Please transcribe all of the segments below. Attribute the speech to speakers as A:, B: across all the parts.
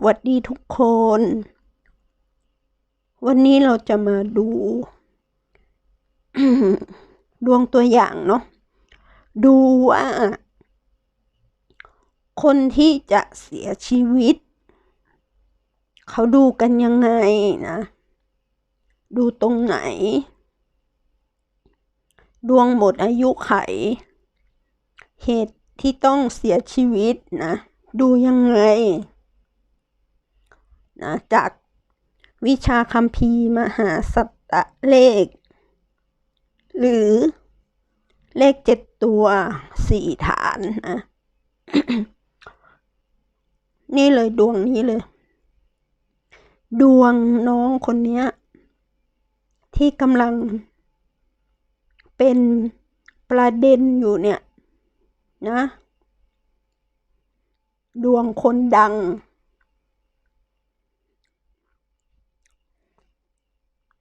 A: หวัดดีทุกคน วันนี้เราจะมาดู ดวงตัวอย่างเนาะดูว่า คนที่จะเสียชีวิต เขาดูกันยังไงนะ ดูตรงไหน ดวงหมดอายุไข เหตุที่ต้องเสียชีวิตนะ ดูยังไง นะจากวิชาคัมภีร์มหาสัตตเลข หรือเลขเจ็ดตัวสี่ฐานนะนี่เลยดวงนี้เลย ดวงน้องคนนี้ที่กำลังเป็นประเด็นอยู่เนี่ย นะ ดวงคนดัง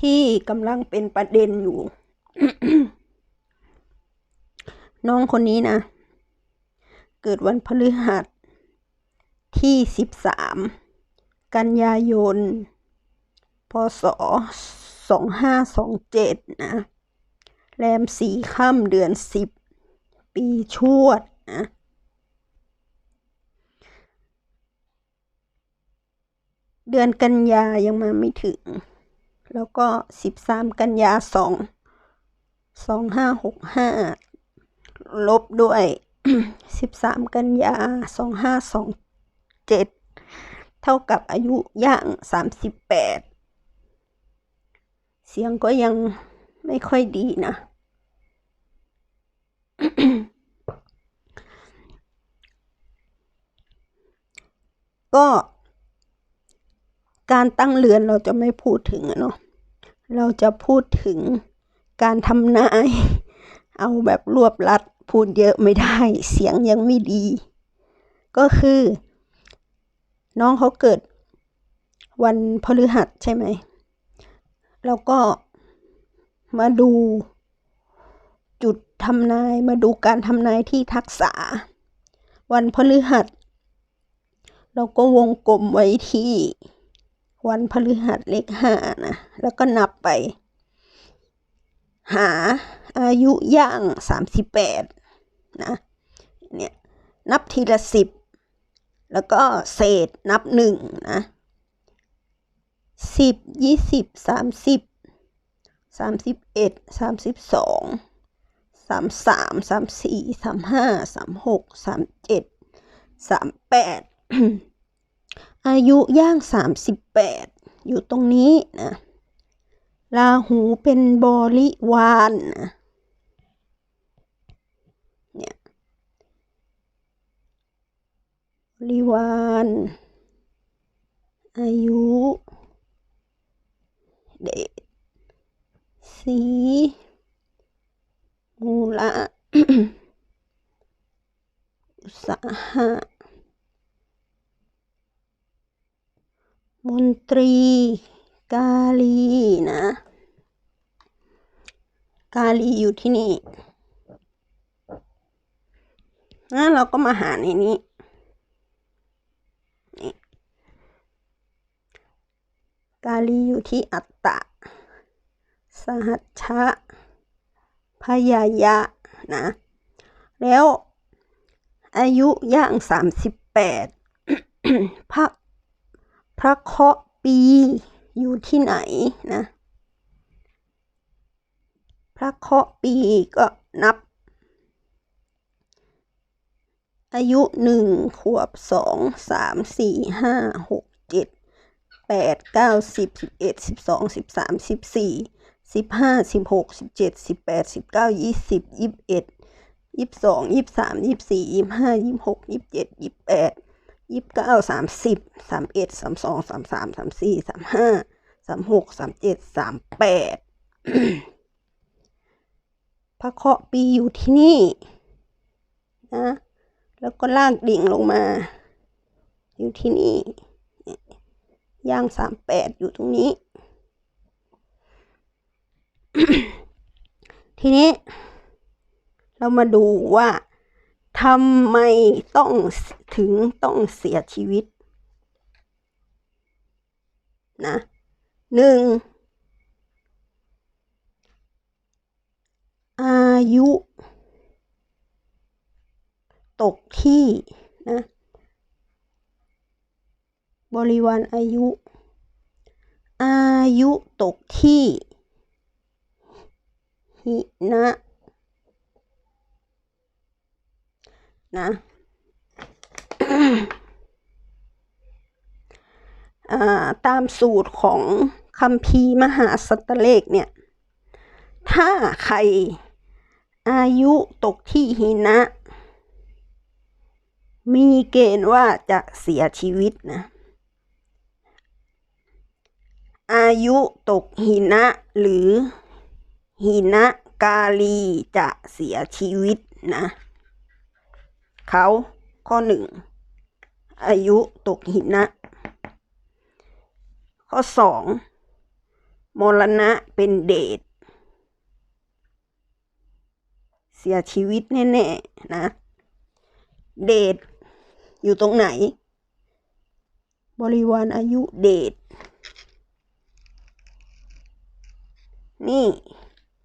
A: ที่กำลังเป็นประเด็นอยู่ น้องคนนี้นะ เกิดวันพฤหัสที่สิบสามกันยายน พศสองห้าสองเจ็ดนะ แรมสี่ค่ำเดือนสิบปีชวดนะเดือนกันยายังมาไม่ถึง แล้วก็สิบสามกันยาสองสองห้าหกห้าลบด้วยสิบสามกันยาสองห้าสองเจ็ดเท่ากับอายุย่างสามสิบแปดเสียงก็ยังไม่ค่อยดีนะ ก็ การตั้งเรือนเราจะไม่พูดถึงเนาะเราจะพูดถึงการทำนาย เอาแบบรวบลัดพูดเยอะไม่ได้ เสียงยังไม่ดี ก็คือ น้องเขาเกิดวันพฤหัสใช่ไหม แล้วก็มาดูจุดทำนายมาดูการทำนายที่ทักษะ วันพฤหัส เราก็วงกลมไว้ที่ วันพฤหัสเลขห้านะ แล้วก็นับไป หาอายุย่างสามสิบแปดนะเนี่ยนับทีละสิบแล้วก็เศษนับหนึ่งนะสิบยี่สิบสามสิบสามสิบเอ็ดสามสิบสองสามสามสามสี่สามห้าสามหกสามเจ็ดสามแปด อายุย่างสามสิบแปดอยู่ตรงนี้นะราหูเป็นบริวารนะเนี่ยบริวารอายุเดสีมูละอุตสาหะ มนตรี กาลีนะ กาลีอยู่ที่นี่งั้นเราก็มาหาในนี้นี่กาลีอยู่ที่อัตตะ สหัชชะพยายะนะ แล้วอายุย่างสามสิบแปดพระ พระเคราะห์ปีอยู่ที่ไหนนะ พระเคราะห์ปีก็นับ อายุหนึ่งขวบสองสามสี่ห้าหกเจ็ดแปดเก้าสิบสิบเอ็ดสิบสองสิบสามสิบสี่สิบห้าสิบหกสิบเจ็ดสิบแปดสิบเก้ายี่สิบยี่สิบเอ็ดยี่สิบสองยี่สิบสามยี่สิบสี่ยี่สิบห้ายี่สิบหกยี่สิบเจ็ดยี่สิบแปด ยี่สิบเก้าสามสิบสามเอ็ดสามสองสามสามสามสี่สามห้าสามหกสามเจ็ดสามแปดพระเคราะห์ปีอยู่ที่นี่นะแล้วก็ลากดิ่งลงมา อยู่ที่นี่ ย่างสามแปดอยู่ตรงนี้ ทีนี้ เรามาดูว่า ทำไมต้องถึงต้องเสียชีวิต นะหนึ่งอายุ ตกที่ นะ บริวารอายุ อายุตกที่ หินะ นะตามสูตรของคัมภีร์มหาสัตเลขเนี่ย ถ้าใครอายุตกที่หินะ มีเกณฑ์ว่าจะเสียชีวิตนะ อายุตกหินะหรือหินะกาลีจะเสียชีวิตนะ เขาข้อหนึ่งอายุตกหินะ ข้อสองมรณะเป็นเดชเสียชีวิตแน่ๆนะ เดชอยู่ตรงไหน บริวารอายุเดชนี่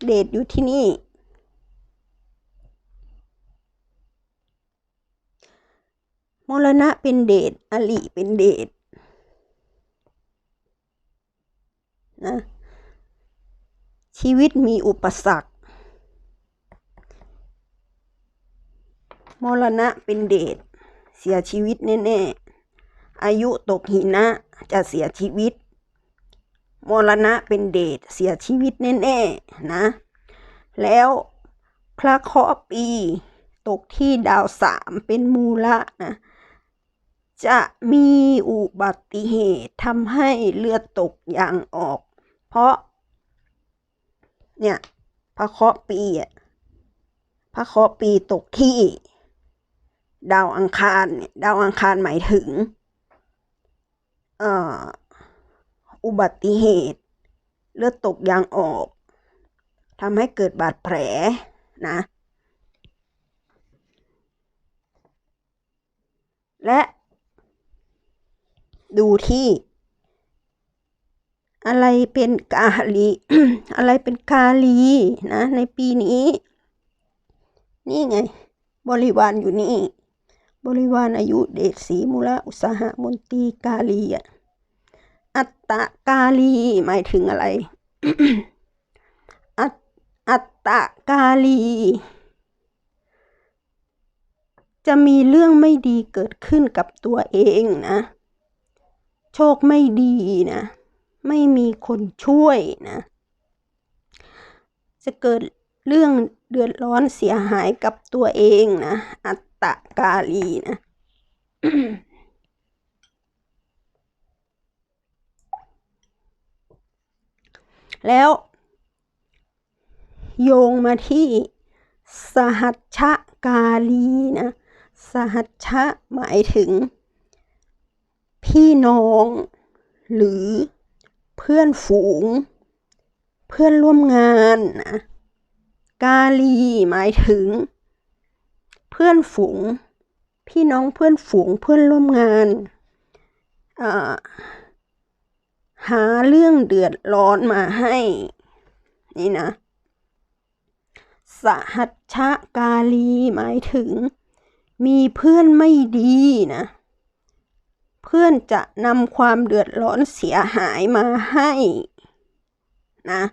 A: เดชอยู่ที่นี่ มรณะเป็นเดชอลิเป็นเดชนะชีวิตมีอุปสรรค มรณะเป็นเดชเสียชีวิตแน่ๆ อายุตกหินะจะเสียชีวิต มรณะเป็นเดชเสียชีวิตแน่ๆนะ แล้วพระเคราะห์ปี ตกที่ดาวสามเป็นมูละนะ จะมีอุบัติเหตุทำให้เลือดตกยางออก เพราะ เนี่ยพระเคราะห์ปีอะพระเคราะห์ปีตกที่ดาวอังคารเนี่ยดาวอังคารหมายถึงเอ่ออุบัติเหตุ เลือดตกยางออกทำให้เกิดบาดแผลนะ และ ดูที่ อะไรเป็นกาลีอะไรเป็นกาลีนะ ในปีนี้ นี่ไง บริวารอยู่นี่ บริวารอายุเดชสีมูลอุตสาหมนตรีกาลีอะอัตตกาลีหมายถึงอะไร อัตอัตตกาลี จะมีเรื่องไม่ดีเกิดขึ้นกับตัวเองนะ โชคไม่ดีนะ ไม่มีคนช่วยนะ จะเกิดเรื่องเดือดร้อนเสียหายกับตัวเองนะ อัตตกาลีนะแล้ว โยงมาที่สหัชชกาลีนะ สหัชชะหมายถึง พี่น้อง หรือเพื่อนฝูง เพื่อนร่วมงานนะกาลีหมายถึง เพื่อนฝูง พี่น้องเพื่อนฝูงเพื่อนร่วมงานาหาเรื่องเดือดร้อนมาให้ นี่นะ สหัชชกาลีหมายถึง มีเพื่อนไม่ดีนะ เพื่อนจะนำความเดือดร้อนเสียหายมาให้นะ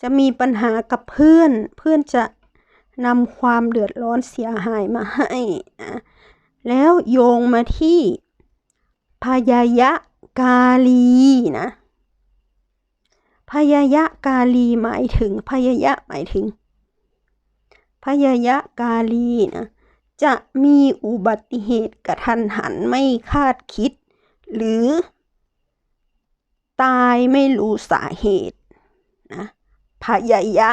A: จะมีปัญหากับเพื่อน เพื่อนจะนำความเดือดร้อนเสียหายมาให้นะแล้วโยงมาที่ พยายะกาลีนะ พยายะกาลีหมายถึงพยายะหมายถึง พยายะกาลีนะจะมีอุบัติเหตุกระทันหันไม่คาดคิด หรือ ตายไม่รู้สาเหตุนะพยายะ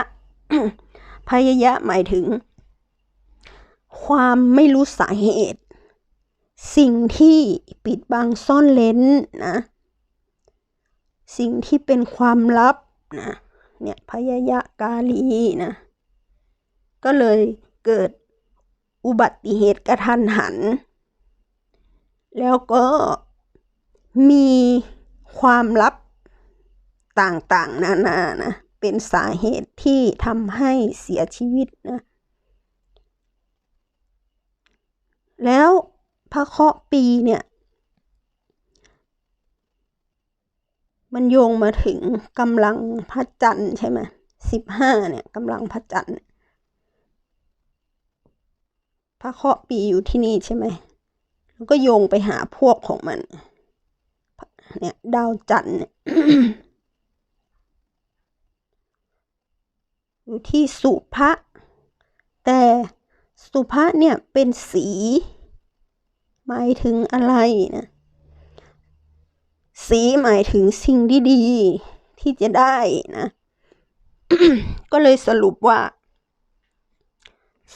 A: พยายะหมายถึง ความไม่รู้สาเหตุ สิ่งที่ปิดบังซ่อนเลนนะสิ่งที่เป็นความลับนะเนี่ยพยายะกาลีนะ ก็เลยเกิดอุบัติเหตุกระทันหัน แล้วก็มีความลับต่างๆ นานานะ เป็นสาเหตุที่ทำให้เสียชีวิตนะ แล้วพระเคาะปีเนี่ย มันโยงมาถึงกำลังพระจันทร์ใช่ไหมสิบห้าเนี่ยกำลังพระจันทร์ พระเคราะห์ปีอยู่ที่นี่ใช่ไหมแล้วก็โยงไปหาพวกของมัน เนี่ย ดาวจันทร์เนี่ยอยู่ที่สุภะแต่สุภะเนี่ยเป็นสี หมายถึงอะไรนะสีหมายถึงสิ่งที่ดีที่จะได้นะ ก็เลยสรุปว่า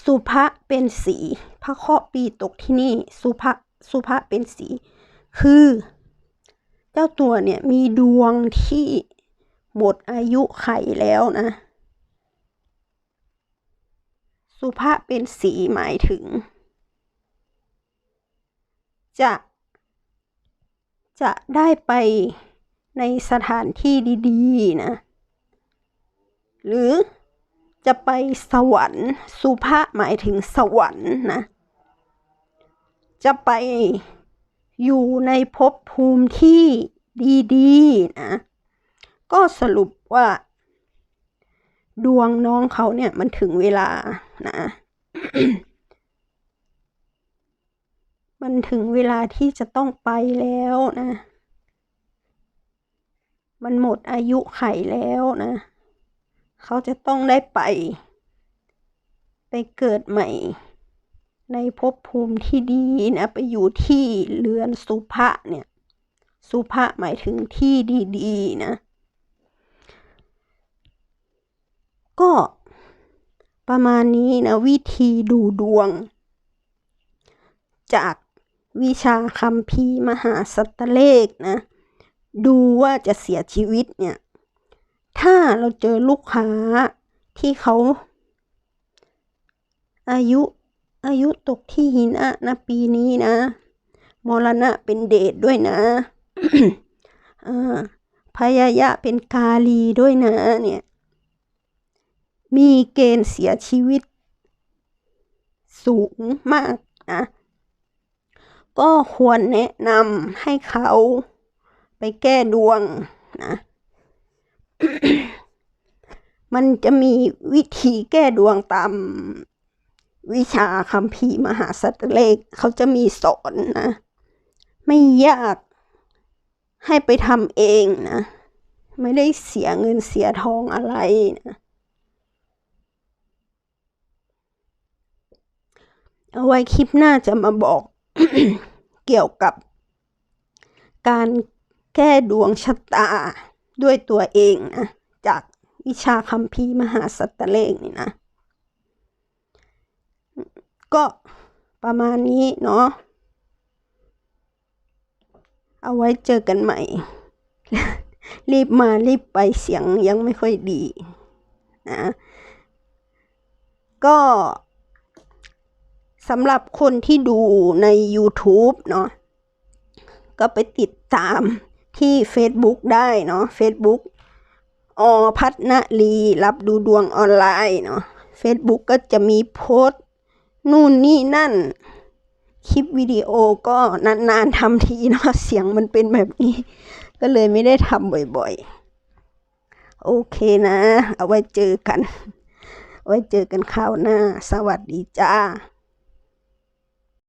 A: สุภะเป็นสีพระเคราะห์ปีตกที่นี่ สุภะสุภะเป็นสี คือ เจ้าตัวเนี่ยมีดวงที่หมดอายุไขแล้วนะ สุภะเป็นสีหมายถึง จะ จะได้ไปในสถานที่ดี ๆ นะ หรือ จะไปสวรรค์สุภะหมายถึงสวรรค์นะ จะไปอยู่ในภพภูมิที่ดีๆนะ ก็สรุปว่า ดวงน้องเขาเนี่ยมันถึงเวลานะ มันถึงเวลาที่จะต้องไปแล้วนะ มันหมดอายุไขแล้วนะ เขาจะต้องได้ไป ไปเกิดใหม่ ในภพภูมิที่ดีนะ ไปอยู่ที่เรือนสุภะเนี่ย สุภะหมายถึงที่ดีๆนะ ก็ประมาณนี้นะ วิธีดูดวง จากวิชาคัมภีมหาสัตเลขนะ ดูว่าจะเสียชีวิตเนี่ย ถ้าเราเจอลูกค้าที่เขาอายุอายุตกที่หินะนะปีนี้นะมรณะเป็นเดชด้วยนะพยายะเป็นกาลีด้วยนะ เนี่ย มีเกณฑ์เสียชีวิต สูงมากนะก็ควรแนะนำให้เขาไปแก้ดวงนะ มันจะมีวิธีแก้ดวงตามวิชาคัมภีมหาสัตเลขเขาจะมีสอนนะ ไม่ยากให้ไปทำเองนะ ไม่ได้เสียเงินเสียทองอะไรนะเอาไว้คลิปหน้าจะมาบอกเกี่ยวกับการแก้ดวงชะตา ด้วยตัวเองนะจากวิชาคัมภีร์มหาสัตเลขนี่นะ ก็ประมาณนี้เนาะเอาไว้เจอกันใหม่ รีบมารีบไปเสียงยังไม่ค่อยดีนะก็สำหรับคนที่ดูใน YouTube เนาะก็ไปติดตาม ที่ Facebook ได้เนาะ Facebook อพัฒนาลีรับดูดวงออนไลน์เนาะ Facebook ก็จะมีโพสต์นู่นนี่นั่น คลิปวิดีโอก็นานๆทำทีเนาะเสียงมันเป็นแบบนี้ ก็เลยไม่ได้ทำบ่อยๆ โอเคนะ เอาไว้เจอกัน ไว้เจอกันคราวหน้า สวัสดีจ้า